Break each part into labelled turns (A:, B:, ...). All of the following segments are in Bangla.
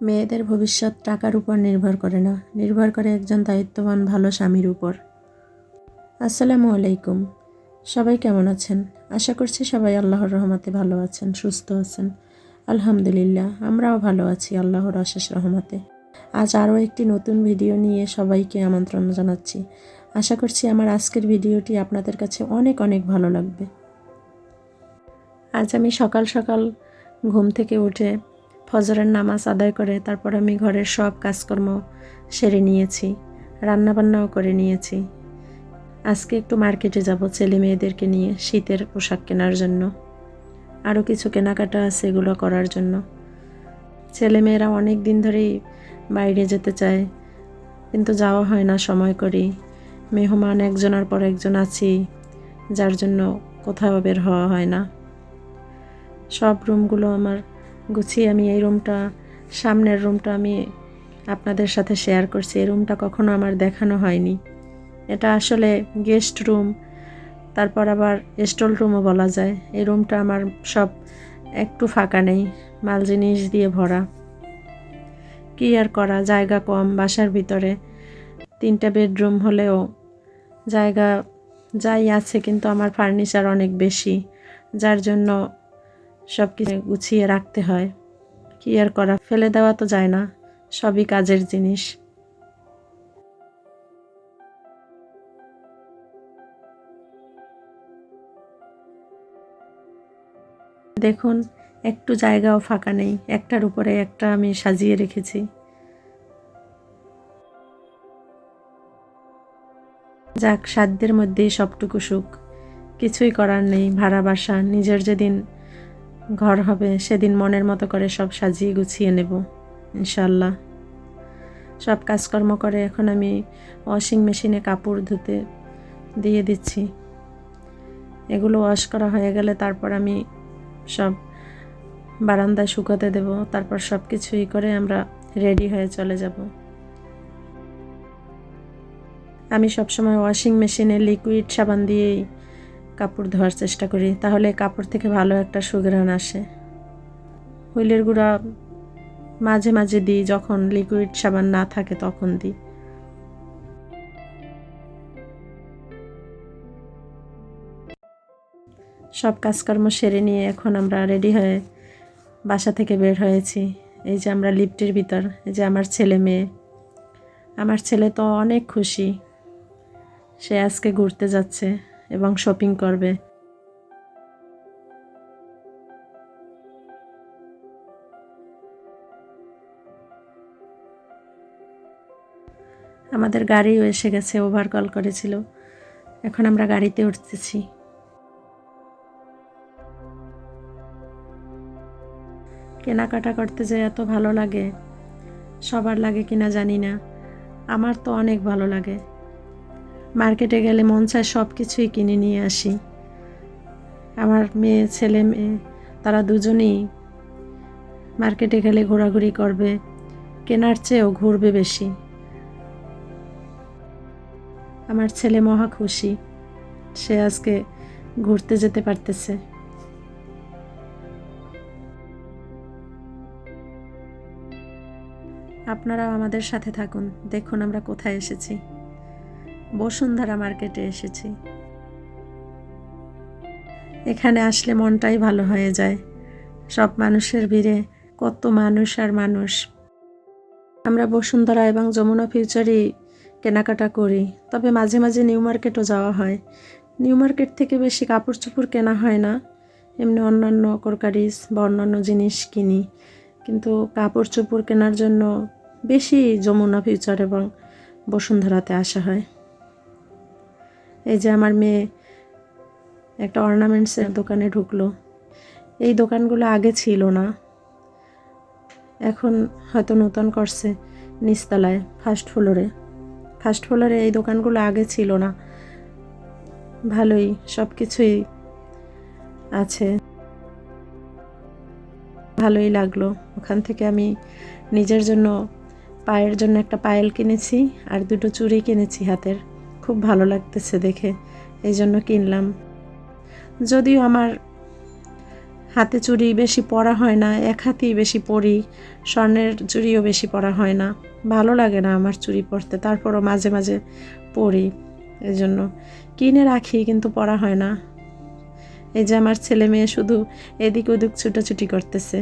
A: মেয়েদের ভবিষ্যৎ টাকার উপর নির্ভর করে না, নির্ভর করে একজন দায়িত্ববান, ভালো স্বামীর উপর। আসসালামু আলাইকুম। সবাই কেমন আছেন? আশা করছি সবাই আল্লাহর রহমতে ভালো আছেন, সুস্থ আছেন। আলহামদুলিল্লাহ, আমরাও ভালো আছি আল্লাহর অশেষ রহমতে। আজ আরও একটি নতুন ভিডিও নিয়ে সবাইকে আমন্ত্রণ জানাচ্ছি। আশা করছি আমার আজকের ভিডিওটি আপনাদের কাছে অনেক অনেক ভালো লাগবে। আজ আমি সকাল সকাল ঘুম থেকে উঠে ফজরের নামাজ আদায় করে তারপর আমি ঘরের সব কাজকর্ম সেরে নিয়েছি, রান্নাবান্নাও করে নিয়েছি। আজকে একটু মার্কেটে যাব ছেলে মেয়েদেরকে নিয়ে শীতের পোশাক কেনার জন্য। আরও কিছু কেনাকাটা আছে এগুলো করার জন্য। ছেলেমেয়েরা অনেক দিন ধরেই বাইরে যেতে চায়, কিন্তু যাওয়া হয় না সময় করি মেহমান একজনের পর একজন আছি, যার জন্য কোথাও বের হওয়া হয় না। সব রুমগুলো আমার গুছিয়ে আমি এই রুমটা সামনের রুমটা আমি আপনাদের সাথে শেয়ার করছি। এই রুমটা কখনো আমার দেখানো হয়নি। এটা আসলে গেস্ট রুম তারপর আবার স্টল রুমও বলা যায়। এই রুমটা আমার সব একটু ফাঁকা নেই, মাল জিনিস দিয়ে ভরা। কি আর করা, জায়গা কম, বাসার ভিতরে। তিনটা বেডরুম হলেও জায়গা যাই আছে, কিন্তু আমার ফার্নিচার অনেক বেশি। যার জন্য সব কিছু গুছিয়ে রাখতে হয়। কি আর করা, ফেলে দেওয়া তো যায় না, সবই কাজের জিনিস। দেখুন, একটু জায়গাও ফাঁকা নেই, একটার উপরে একটা আমি সাজিয়ে রেখেছি। যাক, সাধ্যের মধ্যেই সবটুকু সুখ। কিছুই করার নেই, ভাড়া বাসা, নিজের যেদিন ঘর হবে, সেদিন মনের মতো করে সব সাজিয়ে গুছিয়ে নেব ইনশাল্লাহ সব কাজকর্ম করে এখন আমি ওয়াশিং মেশিনে কাপড় ধুতে দিয়ে দিচ্ছি। এগুলো ওয়াশ করা হয়ে গেলে তারপর আমি সব বারান্দায় শুকাতে দেব, তারপর সব কিছুই করে আমরা রেডি হয়ে চলে যাব। আমি সবসময় ওয়াশিং মেশিনে লিকুইড সাবান দিয়েই কাপড় ধোয়ার চেষ্টা করি, তাহলে কাপড় থেকে ভালো একটা সুগ্রান আসে। হুইলের গুঁড়া মাঝে মাঝে দিই, যখন লিকুইড সাবান না থাকে তখন দিই। সব কাজকর্ম সেরে নিয়ে এখন আমরা রেডি হয়ে বাসা থেকে বের হয়েছি। এই যে আমরা লিফটের ভিতর, এই যে আমার ছেলে মেয়ে। আমার ছেলে তো অনেক খুশি। সে আজকে ঘুরতে যাচ্ছে। এবং শপিং করবে। আমাদের গাড়িও এসে গেছে ওভার কল করেছিল। এখন আমরা গাড়িতে উঠতেছি। কেনাকাটা করতে যে এত ভালো লাগে, সবার লাগে কিনা জানি না। আমার তো অনেক ভালো লাগে। মার্কেটে গেলে মন চায় সব কিছুই কিনে নিয়ে আসি। আমার মেয়ে, ছেলে, মেয়ে, তারা দুজনেই মার্কেটে গেলে ঘোরাঘুরি করবে, কেনার চেয়েও ঘুরবে বেশি। আমার ছেলে মহা খুশি, সে আজকে ঘুরতে যেতে পারতেছে। আপনারাও আমাদের সাথে থাকুন, দেখুন আমরা কোথায় এসেছি। বসুন্ধরা মার্কেটে এসেছি। এখানে আসলে মনটাই ভালো হয়ে যায়। সব মানুষের ভিড়ে কত মানুষ আর মানুষ। আমরা বসুন্ধরা এবং যমুনা ফিউচারই কেনাকাটা করি। তবে মাঝে মাঝে নিউ মার্কেটও যাওয়া হয়। নিউ মার্কেট থেকে বেশি কাপড় চোপড় কেনা হয় না। এমনি অন্যান্য করকারিস বা অন্যান্য জিনিস কিনি। কিন্তু কাপড় চোপড় কেনার জন্য বেশি যমুনা ফিউচার এবং বসুন্ধরাতে আসা হয়। এই যে আমার মেয়ে একটা অর্নামেন্টসের দোকানে ঢুকলো। এই দোকানগুলো আগে ছিল না। এখন হয়তো নতুন করছে নিচতলায় ফার্স্ট ফ্লোরে ফার্স্ট ফ্লোরে এই দোকানগুলো আগে ছিল না। ভালোই সব কিছুই আছে। ভালোই লাগল। ওখান থেকে আমি নিজের জন্য পায়ের জন্য একটা পায়েল কিনেছি আর দুটো চুড়ি কিনেছি হাতের। খুব ভালো লাগতেছে দেখে, এই জন্য কিনলাম। যদিও আমার হাতে চুড়ি বেশি পরা হয় না, এক হাতেই বেশি পরি স্বর্ণের চুড়িও বেশি পরা হয় না। ভালো লাগে না আমার চুড়ি পরতে তারপরও মাঝে মাঝে পরি এই জন্য। কিনে রাখি, কিন্তু পরা হয় না। এই যে আমার ছেলে মেয়ে শুধু এদিক ওদিক ছুটোছুটি করতেছে।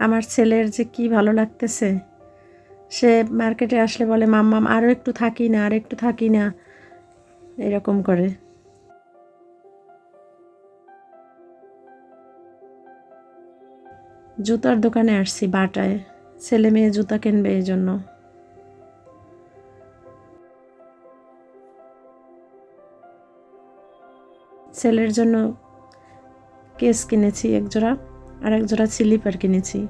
A: আমার ছেলের যে কি ভালো লাগতেছে। সে মার্কেটে আসলে বলে মাম্মাম আরও একটু থাকি না, আর একটু থাকি না। এরকম করে। জুতার দোকানে আসছি বাটায়। ছেলে মেয়ে জুতা কিনবে এই জন্য। ছেলের জন্য কেস কিনেছি এক জোড়া। আর এক জোড়া স্লিপার কিনেছি।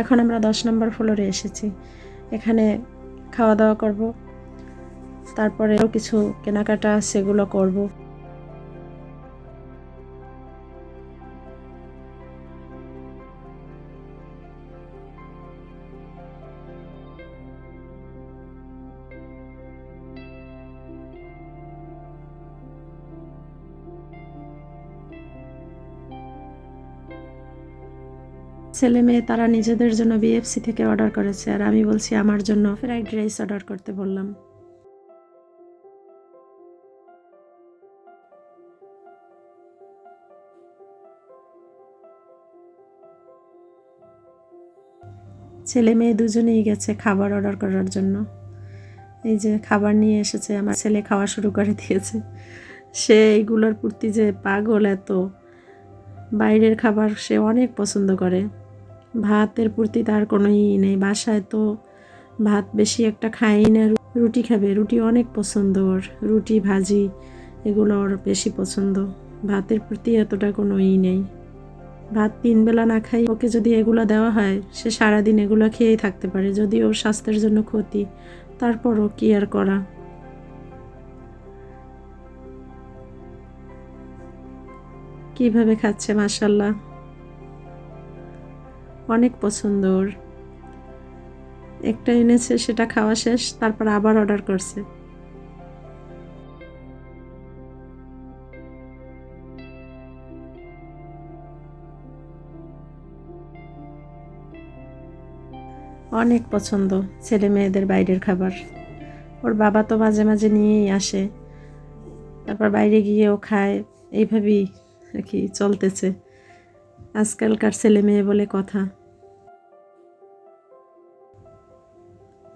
A: এখন আমরা দশ নম্বর ফ্লোরে এসেছি। এখানে খাওয়া দাওয়া করব। তারপরে কিছু কেনাকাটা সেগুলো করব। ছেলে মেয়ে তারা নিজেদের জন্য বিএফসি থেকে অর্ডার করেছে। আর আমি বলছি, আমার জন্য ফ্রাইড রাইস অর্ডার করতে বললাম। ছেলে মেয়ে দুজনেই গেছে খাবার অর্ডার করার জন্য। এই যে খাবার নিয়ে এসেছে, আমার ছেলে খাওয়া শুরু করে দিয়েছে। সে এইগুলোর প্রতি যে পাগল এত, বাইরের খাবার সে অনেক পছন্দ করে। ভাতের প্রতি তার কোনো ই নেই। বাসায় তো ভাত বেশি একটা খাই না। রুটি খাবে। রুটি অনেক পছন্দ ওর। রুটি, ভাজি এগুলো ওর বেশি পছন্দ। ভাতের প্রতি এতটা কোনো ই নেই। ভাত তিন বেলা না খাই, ওকে যদি এগুলো দেওয়া হয়, সে সারাদিন এগুলো খেয়েই থাকতে পারে। যদি ওর স্বাস্থ্যের জন্য ক্ষতি তারপরও কি আর করা? কীভাবে খাচ্ছে মাসাল্লাহ অনেক পছন্দ ওর একটা এনেছে, সেটা খাওয়া শেষ, তারপর আবার অর্ডার করছে। অনেক পছন্দ ছেলে মেয়েদের বাইরের খাবার। ওর বাবা তো মাঝে মাঝে নিয়েই আসে। তারপর বাইরে গিয়েও খায়। এইভাবেই আর কি চলতেছে। আজকালকার ছেলে মেয়ে বলে কথা।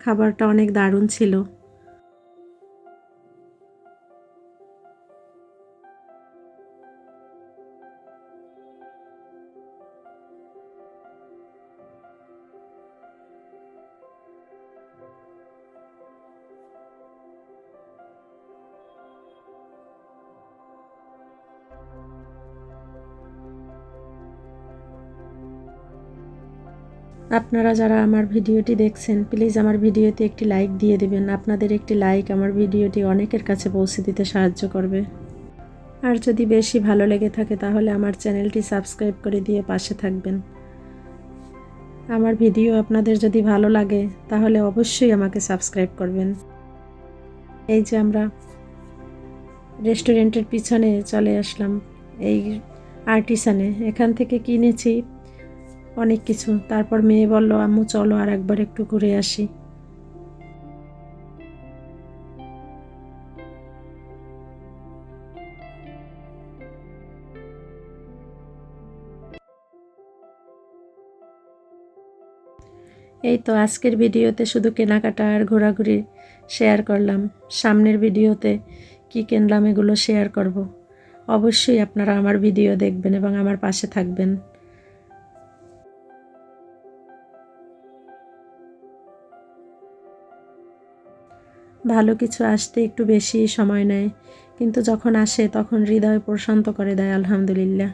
A: খাবারটা অনেক দারুণ ছিল। আপনারা যারা আমার ভিডিওটি দেখছেন প্লিজ আমার ভিডিওতে একটি লাইক দিয়ে দেবেন। আপনাদের একটি লাইক আমার ভিডিওটি অনেকের কাছে পৌঁছে দিতে সাহায্য করবে। আর যদি বেশি ভালো লেগে থাকে, তাহলে আমার চ্যানেলটি সাবস্ক্রাইব করে দিয়ে পাশে থাকবেন। আমার ভিডিও আপনাদের যদি ভালো লাগে, তাহলে অবশ্যই আমাকে সাবস্ক্রাইব করবেন। এই যে আমরা রেস্টুরেন্টের পিছনে চলে আসলাম, এই আর্টিসানে এখান থেকে কিনেছি অনেক কিছু। তারপর মেয়ে বলল, আম্মু, চলো আর একবার একটু ঘুরে আসি। এই তো আজকের ভিডিওতে শুধু কেনাকাটা আর ঘোরাঘুরি শেয়ার করলাম। সামনের ভিডিওতে কি কিনলাম এগুলো শেয়ার করব। অবশ্যই আপনারা আমার ভিডিও দেখবেন এবং আমার পাশে থাকবেন। ভালো কিছু আসতে একটু বেশি সময় নেয়। কিন্তু যখন আসে, তখন হৃদয় প্রশান্ত করে দেয়, আলহামদুলিল্লাহ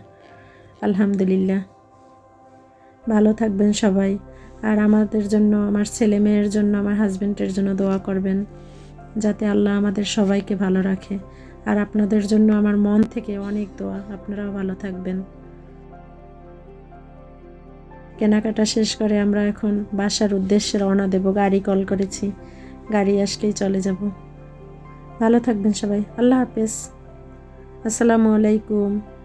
A: আলহামদুলিল্লাহ। ভালো থাকবেন সবাই। আর আমাদের জন্য, আমার ছেলে মেয়ের জন্য, আমার হাজব্যান্ডের জন্য দোয়া করবেন, যাতে আল্লাহ আমাদের সবাইকে ভালো রাখে। আর আপনাদের জন্য আমার মন থেকে অনেক দোয়া। আপনারাও ভালো থাকবেন। কেনাকাটা শেষ করে আমরা এখন বাসার উদ্দেশ্যে রওনা দেব, গাড়ি কল করেছি। গাড়ি আসলেই চলে যাব। ভালো থাকবেন সবাই। আল্লাহ হাফেজ। আসসালামু আলাইকুম।